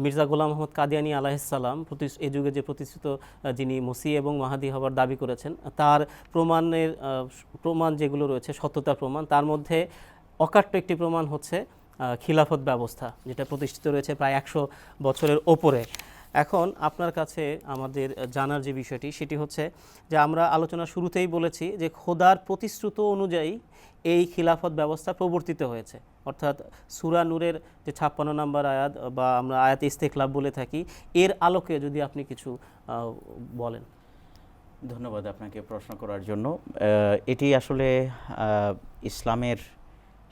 মির্জা গোলাম মোহাম্মদ কাদিয়ানি আলাহিসাল্লাম প্রতি- এই যুগে যে প্রতিষ্ঠিত যিনি মসি এবং মাহাদি হবার দাবি করেছেন, তার প্রমাণের প্রমাণ যেগুলো রয়েছে, সত্যতা প্রমাণ, তার মধ্যে অকাট্য একটি প্রমাণ হচ্ছে খিলাফত ব্যবস্থা, যেটা প্রতিষ্ঠিত রয়েছে প্রায় একশো বছরের ওপরে। এখন আপনার কাছে আমাদের জানার যে বিষয়টি, সেটি হচ্ছে যে আমরা আলোচনা শুরুতেই বলেছি যে খোদার প্রতিশ্রুত অনুযায়ী এই খিলাফত ব্যবস্থা প্রবর্তিত হয়েছে। অর্থাৎ সুরা নূরের যে ছাপ্পান্ন নম্বর আয়াত বা আমরা আয়াত ইস্তেকলাব বলে থাকি, এর আলোকে যদি আপনি কিছু বলেন। ধন্যবাদ আপনাকে প্রশ্ন করার জন্য। এটি আসলে ইসলামের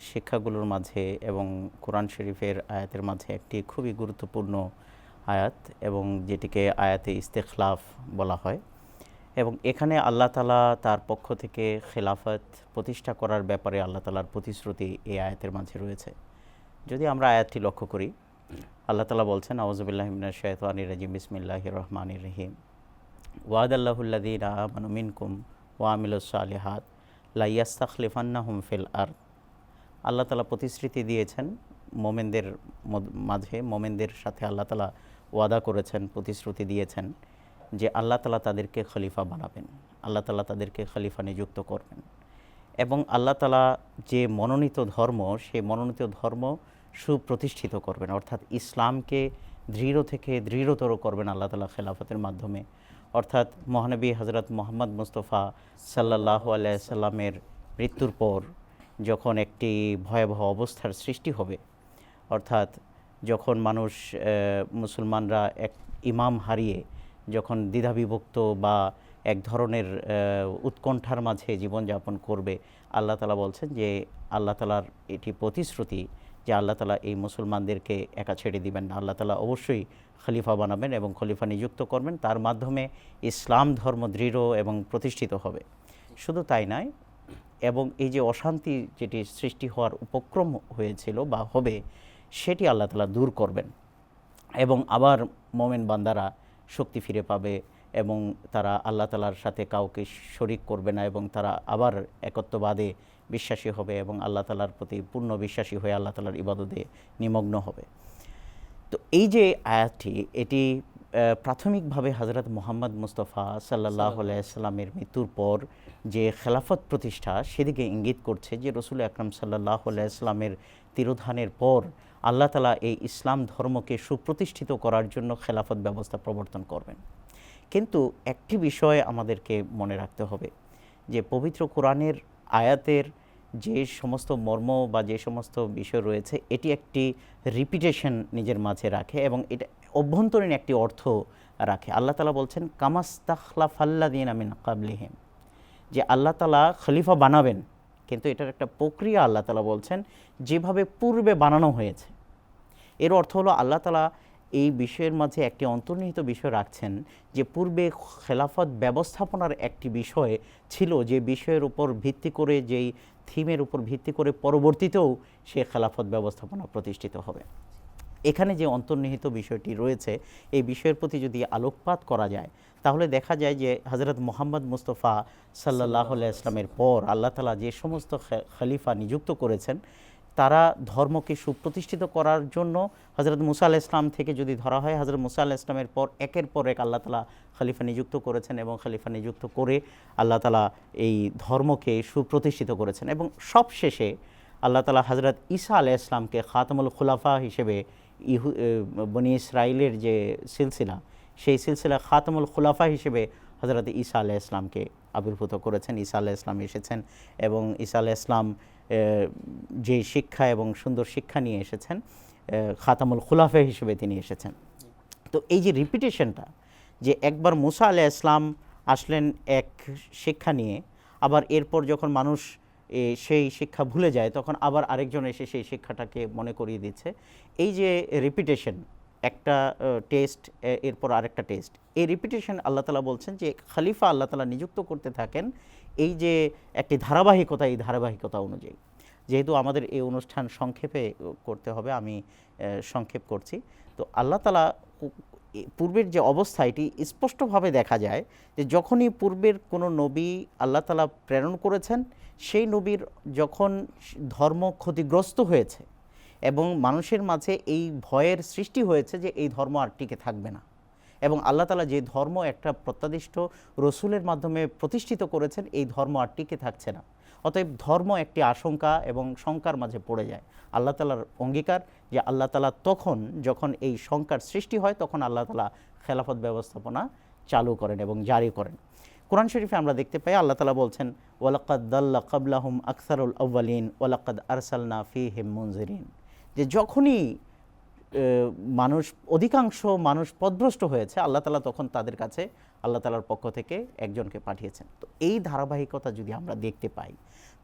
শিক্ষাগুলোর মাঝে এবং কোরআন শরীফের আয়াতের মাঝে একটি খুবই গুরুত্বপূর্ণ আয়াত এবং যেটিকে আয়াতে ইস্তেখলাফ বলা হয়। এবং এখানে আল্লাহ তালা তার পক্ষ থেকে খেলাফত প্রতিষ্ঠা করার ব্যাপারে আল্লাহ তালার প্রতিশ্রুতি এই আয়াতের মাঝে রয়েছে। যদি আমরা আয়াতটি লক্ষ্য করি, আল্লাহ তালা বলছেন আউজবিল্লাহমিনা শৈতানির রাজিম, বিসমিল্লাহ রহমানির রহিম। ওয়াদাল্লাহুল্লাদিন আমানু মিনকুম ওয়ামিলুসালিহাত লাইয়াস্তাখলিফান্নাহুম ফিল আর আল্লাহ তালা প্রতিশ্রুতি দিয়েছেন মোমেনদের মাঝে মোমেনদের সাথে আল্লাহ তালা ওয়াদা করেছেন, প্রতিশ্রুতি দিয়েছেন। যে আল্লাহ তালা তাদেরকে খলিফা বানাবেন, আল্লাহ তালা তাদেরকে খলিফা নিযুক্ত করবেন। এবং আল্লাহ তালা যে মনোনীত ধর্ম সেই মনোনীত ধর্ম সুপ্রতিষ্ঠিত করবেন, অর্থাৎ ইসলামকে দৃঢ় থেকে দৃঢ়তর করবেন আল্লাহ তালা খেলাফতের মাধ্যমে। অর্থাৎ মহানবী হজরত মোহাম্মদ মুস্তফা সাল্লাহ আলাইসাল্লামের মৃত্যুর পর যখন একটি ভয়াবহ অবস্থার সৃষ্টি হবে, অর্থাৎ যখন মানুষ মুসলমানরা এক ইমাম হারিয়ে যখন দ্বিধাবিভক্ত বা এক ধরনের উৎকণ্ঠার মাঝে জীবনযাপন করবে, আল্লাহ তালা বলছেন যে আল্লাহ তালার এটি প্রতিশ্রুতি যে আল্লাহ তালা এই মুসলমানদেরকে একা ছেড়ে দিবেন না। আল্লাহ তালা অবশ্যই খলিফা বানাবেন এবং খলিফা নিযুক্ত করবেন। তার মাধ্যমে ইসলাম ধর্ম দৃঢ় এবং প্রতিষ্ঠিত হবে। শুধু তাই নয়, এবং এই যে অশান্তি যেটি সৃষ্টি হওয়ার উপক্রম হয়েছিল বা হবে, সেটি আল্লাহ তালা দূর করবেন। এবং আবার মোমেন বান্দারা শক্তি ফিরে পাবে এবং তারা আল্লাহ তালার সাথে কাউকে শরিক করবে না এবং তারা আবার একত্ববাদে বিশ্বাসী হবে এবং আল্লাহ তালার প্রতি পূর্ণ বিশ্বাসী হয়ে আল্লাহ তালার ইবাদতে নিমগ্ন হবে। তো এই যে আয়াতটি, এটি প্রাথমিকভাবে হজরত মোহাম্মদ মুস্তফা সাল্লাহ আলাইসাল্লামের মৃত্যুর পর যে খেলাফত প্রতিষ্ঠা, সেদিকে ইঙ্গিত করছে যে রসুল আকরম সাল্লাহ আলাইসাল্লামের তিরোধানের পর আল্লাহ তালা এই ইসলাম ধর্মকে সুপ্রতিষ্ঠিত করার জন্য খেলাফত ব্যবস্থা প্রবর্তন করবেন। কিন্তু একটি বিষয় আমাদেরকে মনে রাখতে হবে, যে পবিত্র কোরআনের আয়াতের যে সমস্ত মর্ম বা যে সমস্ত বিষয় রয়েছে, এটি একটি রিপিটেশন নিজের মাঝে রাখে এবং এটা অভ্যন্তরীণ একটি অর্থ রাখে। আল্লাহ তালা বলছেন কামাস্তাখলাফাল্লাদিন আমিন কাবলিহিম যে আল্লাহ তালা খলিফা বানাবেন, কিন্তু এটার একটা প্রক্রিয়া আল্লাহ তালা বলছেন, যেভাবে পূর্বে বানানো হয়েছে এর অর্থ হলো আল্লাহ তালা এই বিষয়ের মাঝে একটি অন্তর্নিহিত বিষয় রাখছেন যে পূর্বে খেলাফত ব্যবস্থাপনার একটি বিষয় ছিল যে বিষয়ের উপর ভিত্তি করে, যেই থিমের উপর ভিত্তি করে পরবর্তীতেও সে খেলাফত ব্যবস্থাপনা প্রতিষ্ঠিত হবে। এখানে যে অন্তর্নিহিত বিষয়টি রয়েছে, এই বিষয়ের প্রতি যদি আলোকপাত করা যায়, তাহলে দেখা যায় যে হজরত মোহাম্মদ মুস্তফা সাল্লাহ ইসলামের পর আল্লাহ তালা যে সমস্ত খলিফা নিযুক্ত করেছেন তারা ধর্মকে সুপ্রতিষ্ঠিত করার জন্য হজরত মুসা আল ইসলাম থেকে যদি ধরা হয় হজরত মুসা আল ইসলামের পর একের পর এক আল্লাহ তালা খলিফা নিযুক্ত করেছেন এবং খলিফা নিযুক্ত করে আল্লাহ তালা এই ধর্মকে সুপ্রতিষ্ঠিত করেছেন এবং সবশেষে আল্লাহ তালা হজরত ঈসা আলাহ ইসলামকে খাতমুল খুলাফা হিসেবে ইহু বনি ইসরায়েলের যে সিলসিলা, সেই সিলসিলা খাতমুল খুলাফা হিসেবে হজরত ঈসা আলাহ ইসলামকে আবির্ভূত করেছেন। ঈসা আলাহ ইসলাম এসেছেন এবং ঈসা আলাহ ইসলাম যে শিক্ষা এবং সুন্দর শিক্ষা নিয়ে এসেছেন খাতামুল খুলাফা হিসেবে তিনি এসেছেন। তো এই যে রিপিটেশনটা যে একবার মুসা আলাহ ইসলাম আসলেন এক শিক্ষা নিয়ে, আবার এরপর যখন মানুষ সেই শিক্ষা ভুলে যায়, তখন আবার আরেকজন এসে সেই শিক্ষাটাকে মনে করিয়ে দিচ্ছে। এই যে রিপিটেশন একটা টেস্ট এরপর আরেকটা টেস্ট এই রিপিটেশন আল্লাহ তালা বলছেন যে খালিফা আল্লাহ তালা নিযুক্ত করতে থাকেন এই যে একটি ধারাবাহিকতা, এই ধারাবাহিকতা অনুযায়ী। যেহেতু আমাদের এই অনুষ্ঠান সংক্ষেপে করতে হবে, আমি সংক্ষেপ করছি। তো আল্লাহ তালা পূর্বের যে অবস্থা, এটি স্পষ্টভাবে দেখা যায় যে যখনই পূর্বের কোনো নবী আল্লাহ তালা প্রেরণ করেছেন, সেই নবীর যখন ধর্ম ক্ষতিগ্রস্ত হয়েছে এবং মানুষের মাঝে এই ভয়ের সৃষ্টি হয়েছে যে এই ধর্ম আর টিকে থাকবে না। এবং আল্লাহ তালা যে ধর্ম একটা প্রত্যাদিষ্ট রসুলের মাধ্যমে প্রতিষ্ঠিত করেছেন, এই ধর্ম আর টিকে থাকছে না। অতএব ধর্ম একটি আশঙ্কা এবং শঙ্কার মাঝে পড়ে যায়। আল্লাহ তালার অঙ্গীকার যে আল্লাহ তালা তখন যখন এই শঙ্কার সৃষ্টি হয়, তখন আল্লাহ তালা খেলাফত ব্যবস্থাপনা চালু করেন এবং জারি করেন। কোরআন শরীফে আমরা দেখতে পাই, আল্লাহ তালা বলছেন, ওয়ালাকাদ দাল্লা কাবলাহুম আকসারুল আউ্বালিন ওয়ালাকাদ আরসালনা ফি হিম মুনজিরিন। যে যখনই মানুষ, অধিকাংশ মানুষ পদভ্রষ্ট হয়েছে। আল্লাহ তালা তখন তাদের কাছে, আল্লাহ তালার পক্ষ থেকে একজনকে পাঠিয়েছেন। তো এই ধারাবাহিকতা যদি আমরা দেখতে পাই,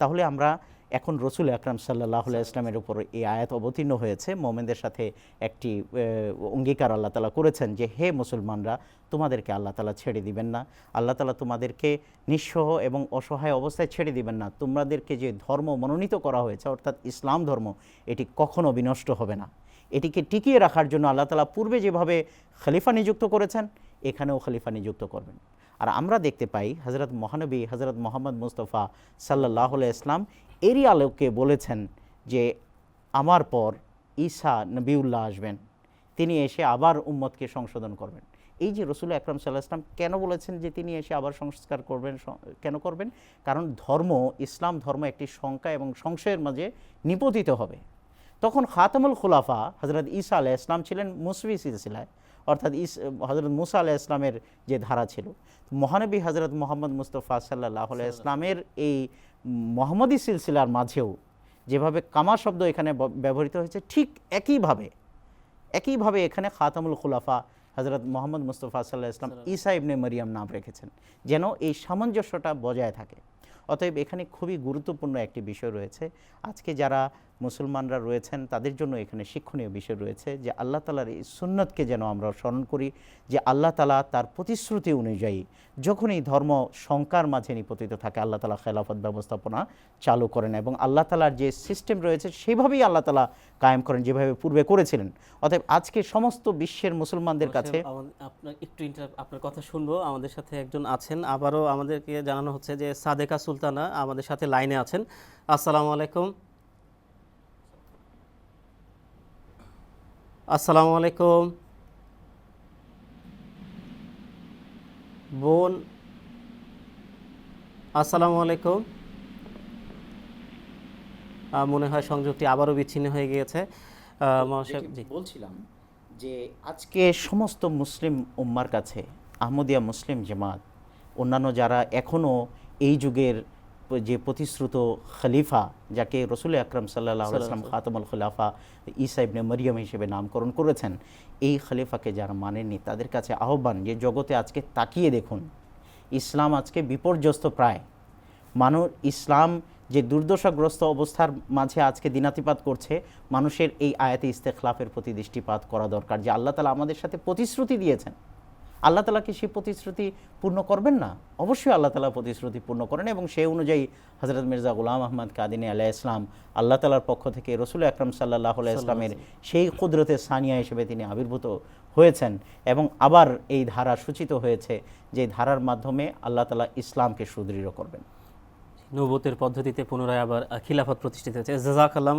তাহলে আমরা এখন রসুল আকরাম সাল্লাহ ইসলামের উপর এই আয়াত অবতীর্ণ হয়েছে। মোমেনদের সাথে একটি অঙ্গীকার আল্লাহ তালা করেছেন যে, হে মুসলমানরা, তোমাদেরকে আল্লাহ তালা ছেড়ে দিবেন না। আল্লাহ তালা তোমাদেরকে নিঃস্ব এবং অসহায় অবস্থায় ছেড়ে দিবেন না। তোমাদেরকে যে ধর্ম মনোনীত করা হয়েছে, অর্থাৎ ইসলাম ধর্ম, এটি কখনো বিনষ্ট হবে না। এটিকে টিকিয়ে রাখার জন্য আল্লাহ তালা পূর্বে যেভাবে খলিফা নিযুক্ত করেছেন, এখানেও খলিফা নিযুক্ত করবেন। আর আমরা দেখতে পাই হজরত মহানবী হজরত মোহাম্মদ মুস্তফা সাল্লাহ ইসলাম এরই আলোকে বলেছেন যে আমার পর ঈসা নবিউল্লাহ আসবেন। তিনি এসে আবার উম্মতকে সংশোধন করবেন। এই যে রসুল আকরম সাল্লাহ ইসলাম কেন বলেছেন যে তিনি এসে আবার সংস্কার করবেন কেন করবেন? কারণ ধর্ম, ইসলাম ধর্ম একটি শঙ্কা এবং সংশয়ের মাঝে নিপতিত হবে। তখন খাতামুল খুলাফা হজরত ঈসা আলাহ ইসলাম ছিলেন মুসবি সিলসিলায়। অর্থাৎ ইস হজরত মুসা আলাহ ইসলামের যে ধারা ছিল। মহানবী হজরত মোহাম্মদ মুস্তফা সাল্লাহ ইসলামের এই মোহাম্মদী সিলসিলার মাঝেও যেভাবে কামা শব্দ এখানে ব্যবহৃত হয়েছে ঠিক একইভাবে একইভাবে এখানে খাতামুল খুলাফা হজরত মোহাম্মদ মুস্তফা সাল্লাহ ইসলাম ঈসা ইবনে মরিয়াম নাম রেখেছেন যেন এই সামঞ্জস্যটা বজায় থাকে। অতএব এখানে খুবই গুরুত্বপূর্ণ একটি বিষয় রয়েছে। আজকে যারা মুসলমানরা রয়েছেন তাদের জন্য এখানে শিক্ষণীয় বিষয় রয়েছে যে আল্লাহ তালার এই সুন্নতকে যেন আমরা স্মরণ করি যে আল্লাহ তালা তার প্রতিশ্রুতি অনুযায়ী যখন এই ধর্ম শঙ্কার মাঝে নিপতিত থাকে আল্লাহ তালা খেলাফত ব্যবস্থাপনা চালু করেন এবং আল্লাহ তালার যে সিস্টেম রয়েছে সেভাবেই আল্লাহ তালা কায়েম করেন যেভাবে পূর্বে করেছিলেন। অতএব আজকে সমস্ত বিশ্বের মুসলমানদের কাছে আপনার একটু আপনার কথা শুনব আমাদের সাথে একজন আছেন আবারও আমাদেরকে জানানো হচ্ছে যে সাদেকা সুলতানা আমাদের সাথে লাইনে আছেন। আসসালামু আলাইকুম। আসসালামু আলাইকুম। বোন আসসালামু আলাইকুম। মনে হয় সংযোগটি আবারও বিচ্ছিন্ন হয়ে গিয়েছে। বলছিলাম যে আজকে সমস্ত মুসলিম উম্মার কাছে আহমদিয়া মুসলিম জামাত অন্যান্য যারা এখনও এই যুগের যে প্রতিশ্রুত খলিফা যাকে রসুল আকরম সাল্লাহ আসলাম খাতমুল খলিফা ঈসা ইবনে মরিয়ম হিসেবে নামকরণ করেছেন এই খলিফাকে যারা মানেননি তাদের কাছে আহ্বান যে জগতে আজকে তাকিয়ে দেখুন ইসলাম আজকে বিপর্যস্ত প্রায়। মানুষ ইসলাম যে দুর্দশাগ্রস্ত অবস্থার মাঝে আজকে দিনাতিপাত করছে মানুষের এই আয়াতে ইস্তেখলাফের প্রতি দৃষ্টিপাত করা দরকার যে আল্লাহ তালা আমাদের সাথে প্রতিশ্রুতি দিয়েছেন। আল্লাহ তালা কি সেই প্রতিশ্রুতি পূর্ণ করবেন না? অবশ্যই আল্লাহ তালা প্রতিশ্রুতি পূর্ণ করেন এবং সেই অনুযায়ী হজরত মির্জা গুলাম আহমদ কাদিনী আলাহ ইসলাম আল্লাহ তালার পক্ষ থেকে রসুল আকরম সাল্লাহ ইসলামের সেই কুদরতে সানিয়া হিসেবে তিনি আবির্ভূত হয়েছেন এবং আবার এই ধারা সূচিত হয়েছে যে ধারার মাধ্যমে আল্লাহ তালা ইসলামকে সুদৃঢ় করবেন। নবতের পদ্ধতিতে পুনরায় আবার খিলাফত প্রতিষ্ঠিত হয়েছে। জাজাক আল্লাহ